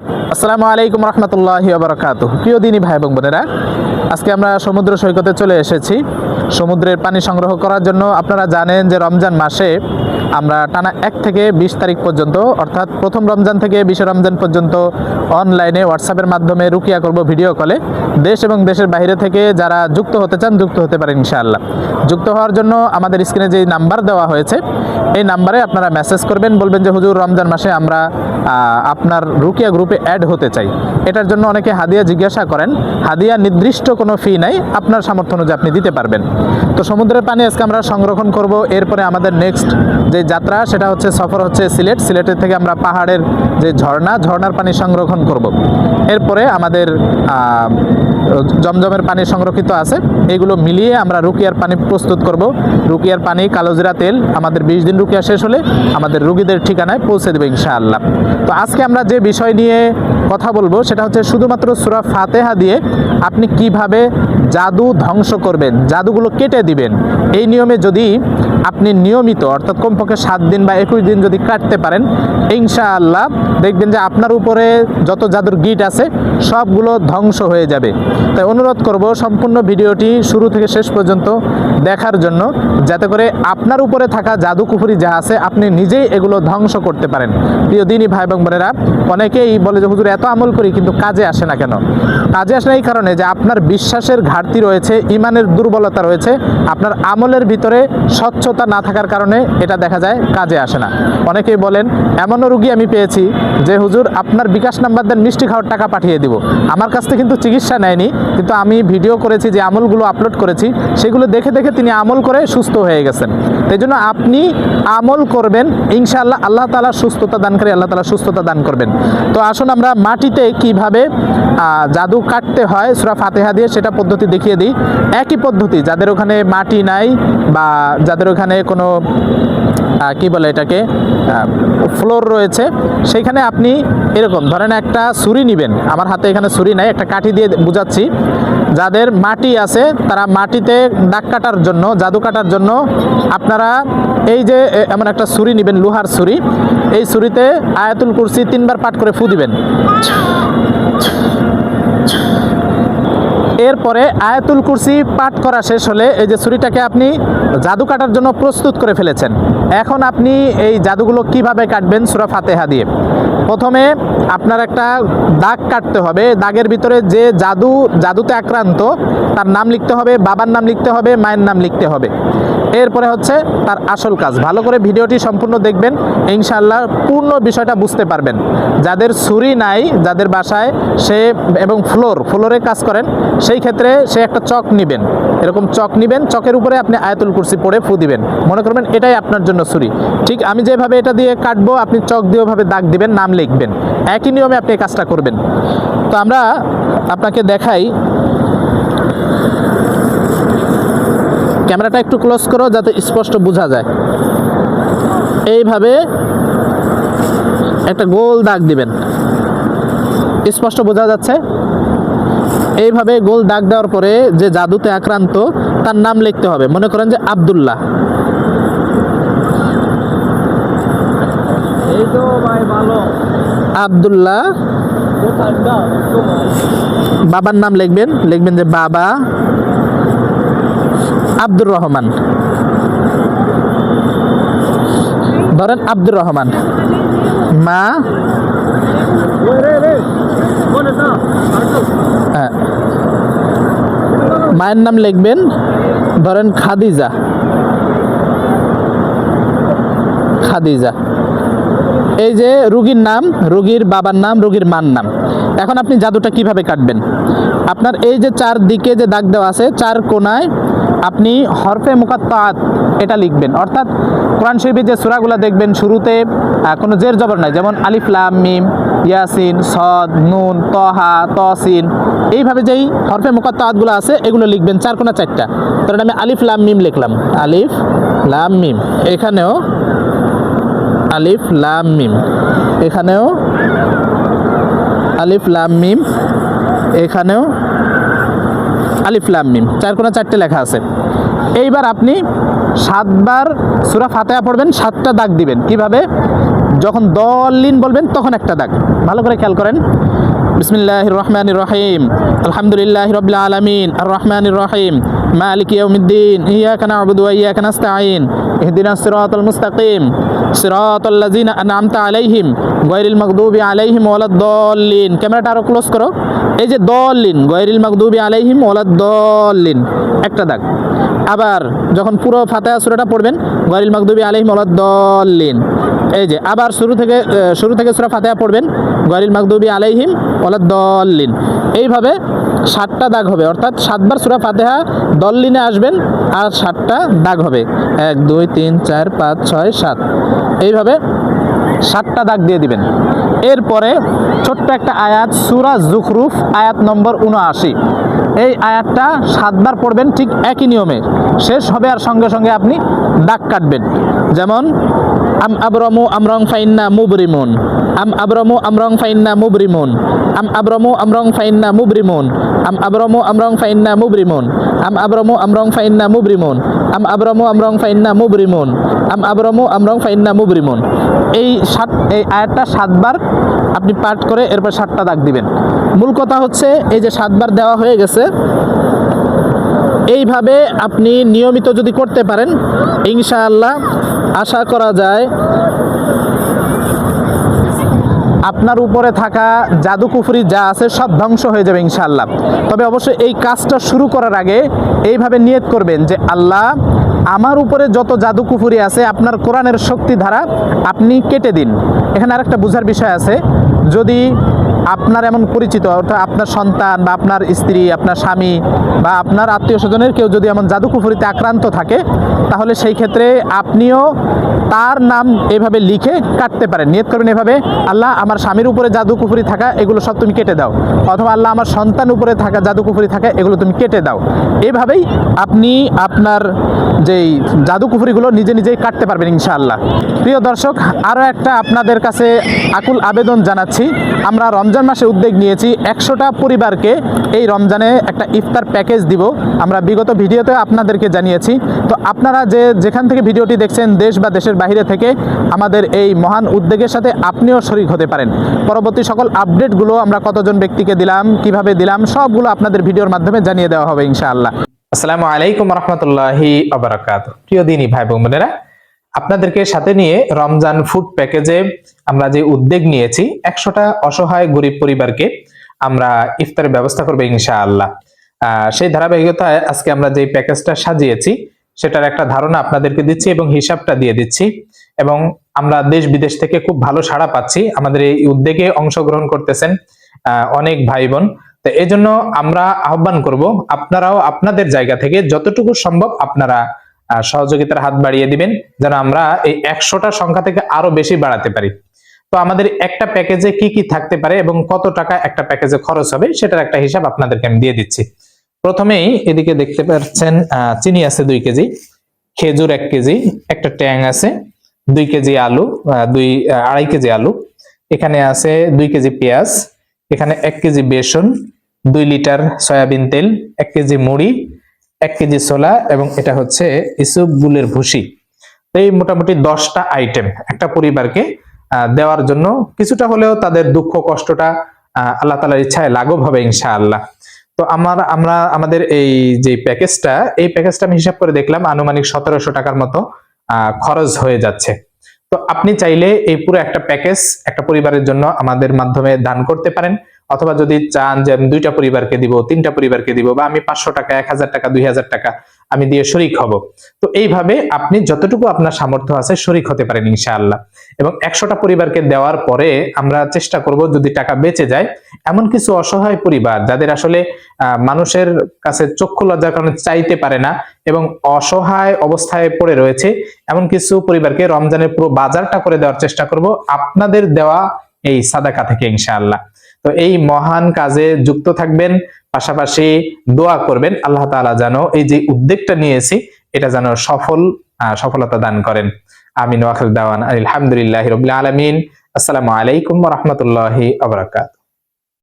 আসসালামু আলাইকুম রহমতুল্লাহ বারকাত প্রিয় দিনী ভাই এবং বোনেরা, আজকে আমরা সমুদ্র সৈকতে চলে এসেছি। সমুদ্রের পানি সংগ্রহ করার জন্য আপনারা জানেন যে রমজান মাসে আমরা টানা এক থেকে বিশ তারিখ পর্যন্ত, অর্থাৎ প্রথম রমজান থেকে বিশ রমজান পর্যন্ত অনলাইনে হোয়াটসঅ্যাপের মাধ্যমে রুকিয়া করব ভিডিও কলে দেশ এবং দেশের বাইরে থেকে যারা যুক্ত হতে চান, যুক্ত হতে পারেন ইনশাআল্লাহ। যুক্ত হওয়ার জন্য আমাদের স্ক্রিনে যে নাম্বার দেওয়া হয়েছে, এই নাম্বারে আপনারা মেসেজ করবেন, বলবেন যে, হুজুর, রমজান মাসে আমরা আপনার রুকিয়া গ্রুপে অ্যাড হতে চাই। এটার জন্য অনেকে হাদিয়া জিজ্ঞাসা করেন, হাদিয়া নির্দিষ্ট কোনো ফি নাই, আপনার সামর্থ্য অনুযায়ী আপনি দিতে পারবেন। তো সমুদ্রের পানি আজকে আমরা সংরক্ষণ করব, এরপরে আমাদের নেক্সট যে যাত্রা, সেটা হচ্ছে সফর হচ্ছে সিলেট। সিলেটের থেকে আমরা পাহাড়ের যে ঝর্ণা, ঝর্ণার পানি সংরক্ষণ করব। এরপরে আমাদের জমজমের পানি সংরক্ষিত আছে। এগুলো মিলিয়ে আমরা রুকিয়ার পানি প্রস্তুত করব। রুকিয়ার পানি কালোজিরা তেল, আমাদের বিশ দিন রুকিয়া শেষ হলে আমাদের রুগীদের ঠিকানায় পৌঁছে দেবে ইনশাআল্লাহ। তো আজকে আমরা যে বিষয় নিয়ে কথা বলব, সেটা হচ্ছে শুধুমাত্র সুরা ফাতেহা দিয়ে আপনি কীভাবে জাদু ধ্বংস করবেন, জাদুগুলো কেটে দিবেন। এই নিয়মে যদি আপনি নিয়মিত, অর্থাৎ কমপক্ষে সাত দিন বা একুশ দিন যদি কাটতে পারেন, ইনশাআল্লাহ দেখবেন যে আপনার উপরে যত জাদুর গিট আছে, সবগুলো ধ্বংস হয়ে যাবে। তাই অনুরোধ করব সম্পূর্ণ ভিডিওটি শুরু থেকে শেষ পর্যন্ত দেখার জন্য, যাতে করে আপনার উপরে থাকা জাদু কুফুরি যা আছে, আপনি নিজেই এগুলো ধ্বংস করতে পারেন। প্রিয় দিনই ভাই এবং বোনেরা, অনেকেই বলে যে, হুজুর, এত আমল করি, কিন্তু কাজে আসে না কেন? কাজে আসে এই কারণে যে, আপনার বিশ্বাসের ঘাটতি রয়েছে, ইমানের দুর্বলতা রয়েছে, আপনার আমলের ভিতরে স্বচ্ছতা না থাকার কারণে এটা দেখা যায় কাজে আসে না। অনেকেই বলেন, এমনও রুগী আমি পেয়েছি যে, হুজুর, আপনার বিকাশ নাম্বার দেন মিষ্টি খাওয়ার টাকা পাঠিয়ে দিব। আমার কাছ থেকে কিন্তু চিকিৎসা নেয়নি কিন্তু আমি ভিডিও করেছি, যে আমলগুলো আপলোড করেছি, সেগুলো দেখে দেখে তিনি আমল করে সুস্থ হয়ে গেছেন। এই জন্য আপনি আমল করবেন, ইনশাআল্লাহ আল্লাহ তালা সুস্থতা দান করে, আল্লাহ তালা সুস্থতা দান করবেন। তো আসুন আমরা মাটিতে কীভাবে জাদু কাটতে হয়, সুরা ফাতেহা দিয়ে সেটা পদ্ধতি দেখিয়ে দিই। একই পদ্ধতি, যাদের ওখানে মাটি নাই বা যাদের ওখানে কোনো কি বলে এটাকে ফ্লোর রয়েছে সেইখানে আপনি এরকম, ধরেন একটা ছুরি নেবেন, আমার হাতে এখানে ছুরি নাই, একটা কাঠি দিয়ে বুঝাচ্ছি যাদের মাটি আছে, তারা মাটিতে দাগ কাটার জন্য, জাদু কাটার জন্য আপনারা এই যে এমন একটা ছুরি নেবেন, লোহার ছুরি। এই ছুরিতে আয়াতুল কুরসি তিনবার পাঠ করে ফু দিবেন। এরপরে আয়াতুল কুরসি পাঠ করা শেষ হলে এই যে ছুরিটাকে আপনি জাদু কাটার জন্য প্রস্তুত করে ফেলেছেন। এখন আপনি এই জাদুগুলো কীভাবে কাটবেন সুরা ফাতেহা দিয়ে? প্রথমে আপনার একটা দাগ কাটতে হবে। দাগের ভিতরে যে জাদু, জাদুতে আক্রান্ত, তার নাম লিখতে হবে, বাবার নাম লিখতে হবে, মায়ের নাম লিখতে হবে। এরপরে হচ্ছে তার আসল কাজ। ভালো করে ভিডিওটি সম্পূর্ণ দেখবেন ইনশাল্লাহ পূর্ণ বিষয়টা বুঝতে পারবেন। যাদের ছুরি নাই, যাদের বাসায় সে এবং ফ্লোর, ফ্লোরে কাজ করেন, সেই ক্ষেত্রে সে একটা চক নেবেন। এরকম চক নেবেন, চকের উপরে আপনি আয়াতুল কুরসি পড়ে ফু দিবেন। মনে করবেন এটাই আপনার জন্য ছুরি। ঠিক আমি যেভাবে এটা দিয়ে কাটবো, আপনি চক দিয়ে ওভাবে দাগ দিবেন, নাম লিখবেন। একই নিয়মে আপনি এই কাজটা করবেন। তো আমরা আপনাকে দেখাই ক্যামেরাটা একটু ক্লোজ করো যাতে স্পষ্ট বোঝা যায়। এইভাবে একটা গোল দাগ দিবেন। স্পষ্ট বোঝা যাচ্ছে? এইভাবে গোল দাগ দেওয়ার পরে যে জাদুতে আক্রান্ত, তার নাম লিখতে হবে। মনে করেন যে আবদুল্লাহ। আব্দুল্লাহ। বাবার নাম লিখবেন। লিখবেন যে বাবা। আব্দুর রহমান। ধরেন আব্দুর রহমান। মা? হ্যাঁ। মায়ের নাম লিখবেন, ধরেন খাদিজা। খাদিজা। এই যে রুগীর নাম, রুগীর বাবার নাম, রুগীর মার নাম। এখন আপনি জাদুটা কীভাবে কাটবেন? আপনার এই যে চার দিকে যে দাগ দেওয়া আছে, চার কোনায় আপনি হরফে মুকাত্তাত এটা লিখবেন। অর্থাৎ কোরআন শরীফের যে সূরাগুলো দেখবেন, শুরুতে কোনো জের জবর নাই। যেমন আলিফ, লাম, মিম, ইয়াসিন, সদ, নুন, তহা তসিন এইভাবে যেই হরফে মুকাত্তাতগুলো আছে, এগুলো লিখবেন চার কোনা চারটা। ধরেন আমি আলিফ, লাম, মিম লিখলাম। আলিফ, লাম, মিম। এখানেও আলিফ, লাম, মিম। এখানেও আলিফ, লাম, মিম। এখানেও আলিফ চার কোনা চারটে লেখা আছে। এইবার আপনি সাতবার সুরা ফাতেহা পড়বেন, সাতটা দাগ দিবেন। কীভাবে? যখন দলিন বলবেন, তখন একটা দাগ। ভালো করে খেয়াল করেন। বিসমিল্লাহ রহমান রহিম, আলহামদুলিল্লাহ রবিল আলমিন আর রহমান রহিম, মালিক ইয়াউমিদ্দিন, ইয়াকা না'বুদু ইয়াকা নাস্তাঈন, ইহদিনা সিরাতাল মুস্তাকিম, সিরাতাল লাযিনা আন'আমতা আলাইহিম, গায়রিল মাগদুবি আলাইহিম ওয়ালাদ-দাল্লিন। ক্যামেরাটা আরও ক্লোজ করো। এই যে দল্লিন, গায়রিল মাগদুবি আলাইহিম ওয়ালাদ-দাল্লিন একটা দাগ। আবার যখন পুরো ফাতিহা সূরাটা পড়বেন, গায়রিল মাগদুবি আলাইহিম ওয়ালাদ-দাল্লিন এই যে আবার শুরু থেকে শুরু থেকে সূরা ফাতিহা পড়বেন, গায়রিল মাগদুবি আলাইহিম ওয়ালাদ-দাল্লিন এইভাবে সাতটা দাগ হবে, অর্থাৎ সাতবার সূরা ফাতিহা দল্লিনে আসবেন আর সাতটা দাগ হবে। এক, দুই, তিন, চার, পাঁচ, ছয়, সাত। এইভাবে সাতটা দাগ দিয়ে দিবেন। এরপরে ছোট্ট একটা আয়াত, সুরা জুখরুফ, আয়াত নম্বর উনআশি এই আয়াতটা সাতবার পড়বেন ঠিক একই নিয়মে। শেষ হবে আর সঙ্গে সঙ্গে আপনি দাগ কাটবেন। যেমন আম আবরমু আমরং ফাইন্না মুবরিমুন আম আবরমু আমরং ফাইন্না মুবরিমুন আম আবরমু আমরং ফাইন্না মুবরিমুন আম আবরমু আমরং ফাইন্না মুবরিমুন আম আবরমু আমরং ফাইন্না মুবরিমুন আম আবরমু আমরং ফাইন্না মুবরিমুন আম আবরমু আমরং ফাইন্না মুবরিমুন এই সাত এই আয়াতটা সাতবার আপনি পাঠ করে এরপর সাতটা দাগ দিবেন। মূল কথা হচ্ছে এই যে সাতবার দেওয়া হয়ে গেছে এইভাবে আপনি নিয়মিত যদি করতে পারেন, ইনশাআল্লাহ আশা করা যায় আপনার উপরে থাকা জাদু কুফরি যা আছে সব ধ্বংস হয়ে যাবে ইনশাআল্লাহ। তবে অবশ্যই এই কাজটা শুরু করার আগে এইভাবে নিয়ত করবেন যে, আল্লাহ, আমার উপরে যত জাদু কুফুরি আছে, আপনার কোরআনের শক্তি ধারা আপনি কেটে দিন। এখানে আরেকটা বোঝার বিষয় আছে, যদি আপনার এমন পরিচিত, অর্থাৎ আপনার সন্তান বা আপনার স্ত্রী, আপনার স্বামী বা আপনার আত্মীয় স্বজনের কেউ যদি এমন জাদু কুফুরিতে আক্রান্ত থাকে, তাহলে সেই ক্ষেত্রে আপনিও তার নাম এভাবে লিখে কাটতে পারেন। নিয়ত করবেন এভাবে, আল্লাহ, আমার স্বামীর উপরে জাদু কুফুরি থাকা, এগুলো সব তুমি কেটে দাও। অথবা, আল্লাহ, আমার সন্তান উপরে থাকা জাদু কুফুরি থাকা, এগুলো তুমি কেটে দাও। এভাবেই আপনি আপনার যেই জাদু কুফুরিগুলো নিজে নিজেই কাটতে পারবেন ইনশাআল্লাহ। প্রিয় দর্শক, আরও একটা আপনাদের কাছে আকুল আবেদন জানাচ্ছি। আমরা রমজান মাসে উদ্যোগ নিয়েছি, একশোটা পরিবারকে এই রমজানে একটা ইফতার প্যাকেজ দিব। আমরা বিগত ভিডিওতে আপনাদেরকে জানিয়েছি। তো আপনারা যে যেখান থেকে ভিডিওটি দেখছেন, দেশ বা দেশের বাইরে থেকে, আমাদের এই মহান উদ্যোগের সাথে আপনিও শরিক হতে পারেন। পরবর্তী সকল আপডেটগুলো আমরা কতজন ব্যক্তিকে দিলাম, কীভাবে দিলাম, সবগুলো আপনাদের ভিডিওর মাধ্যমে জানিয়ে দেওয়া হবে ইনশাআল্লাহ। আসসালামু আলাইকুম রহমতুল্লাহি আবরাকাত। প্রিয় দিনী ভাই বোনেরা, আপনাদেরকে সাথে নিয়ে রমজান ফুড প্যাকেজে আমরা যে উদ্যোগ নিয়েছি, একশোটা অসহায় গরিব পরিবারকে আমরা ইফতারের ব্যবস্থা করব ইনশাআল্লাহ। আহ, সেই ধারাবাহিকতায় আজকে আমরা যে প্যাকেজটা সাজিয়েছি, সেটার একটা ধারণা আপনাদেরকে দিচ্ছি এবং হিসাবটা দিয়ে দিচ্ছি এবং আমরা দেশ বিদেশ থেকে খুব ভালো সাড়া পাচ্ছি। আমাদের এই উদ্যোগে অংশগ্রহণ করতেছেন অনেক ভাই বোন। তো এই জন্য আমরা আহ্বান করব, আপনারাও আপনাদের জায়গা থেকে যতটুকু সম্ভব আপনারা সহযোগিতার হাত বাড়িয়ে দিবেন, যেন আমরা এই একশোটা সংখ্যা থেকে আরও বেশি বাড়াতে পারি। তো আমাদের একটা প্যাকেজে কি কি থাকতে পারে এবং কত টাকা একটা প্যাকেজে খরচ হবে, সেটার একটা হিসাব আপনাদেরকে আমি দিয়ে দিচ্ছি। প্রথমেই এদিকে দেখতে পাচ্ছেন চিনি আছে দুই কেজি, খেজুর এক কেজি, একটা ট্যাং আছে, দুই কেজি আলু দুই আড়াই কেজি আলু, এখানে আছে দুই কেজি পেঁয়াজ এখানে এক কেজি বেসন, দুই লিটার সয়াবিন তেল, এক কেজি মুড়ি, এক কেজি ছোলা এবং এটা হচ্ছে ইসুপ গুলের ভুসি। এই মোটামুটি দশটা আইটেম একটা পরিবারকে দেওয়ার জন্য কিছুটা হলেও তাদের দুঃখ কষ্টটা আল্লাহ তালার ইচ্ছায় লাঘব হবে ইনশাআল্লাহ। তো আমার, আমরা, আমাদের এই যে প্যাকেজটা এই প্যাকেজটা আমি হিসাব করে দেখলাম আনুমানিক সতেরোশো টাকার মতো খরচ হয়ে যাচ্ছে। তো আপনি চাইলে এই পুরো একটা প্যাকেজ একটা পরিবারের জন্য আমাদের মাধ্যমে দান করতে পারেন। অথবা যদি চান যে আমি দুইটা পরিবারকে দিব, তিনটা পরিবারকে দিব, বা আমি পাঁচশো টাকা, এক হাজার টাকা, দুই হাজার টাকা, আমি দিয়ে শরিক হব। তো এইভাবে আপনি যতটুকু আপনার সামর্থ্য আছে, শরিক হতে পারেন ইনশাআল্লাহ। এবং একশোটা পরিবারকে দেওয়ার পরে আমরা চেষ্টা করব যদি টাকা বেঁচে যায়, এমন কিছু অসহায় পরিবার যাদের আসলে মানুষের কাছে চক্ষু লজ্জার কারণে চাইতে পারে না এবং অসহায় অবস্থায় পড়ে রয়েছে, এমন কিছু পরিবারকে রমজানের পুরো বাজারটা করে দেওয়ার চেষ্টা করব। আপনাদের দেওয়া এই সাদাকা থেকে ইনশাআল্লাহ। তো এই মহান কাজে যুক্ত থাকবেন, পাশাপাশি দোয়া করবেন, আল্লাহ তালা যেন এই যে উদ্যোগটা নিয়েছি, এটা যেন সফল সফলতা দান করেন। আমিন ওয়াখির দাওয়ান আলহামদুলিল্লাহ রবিল আলমিন। আসসালামু আলাইকুম রহমতুল্লাহ বারাকাতুহু।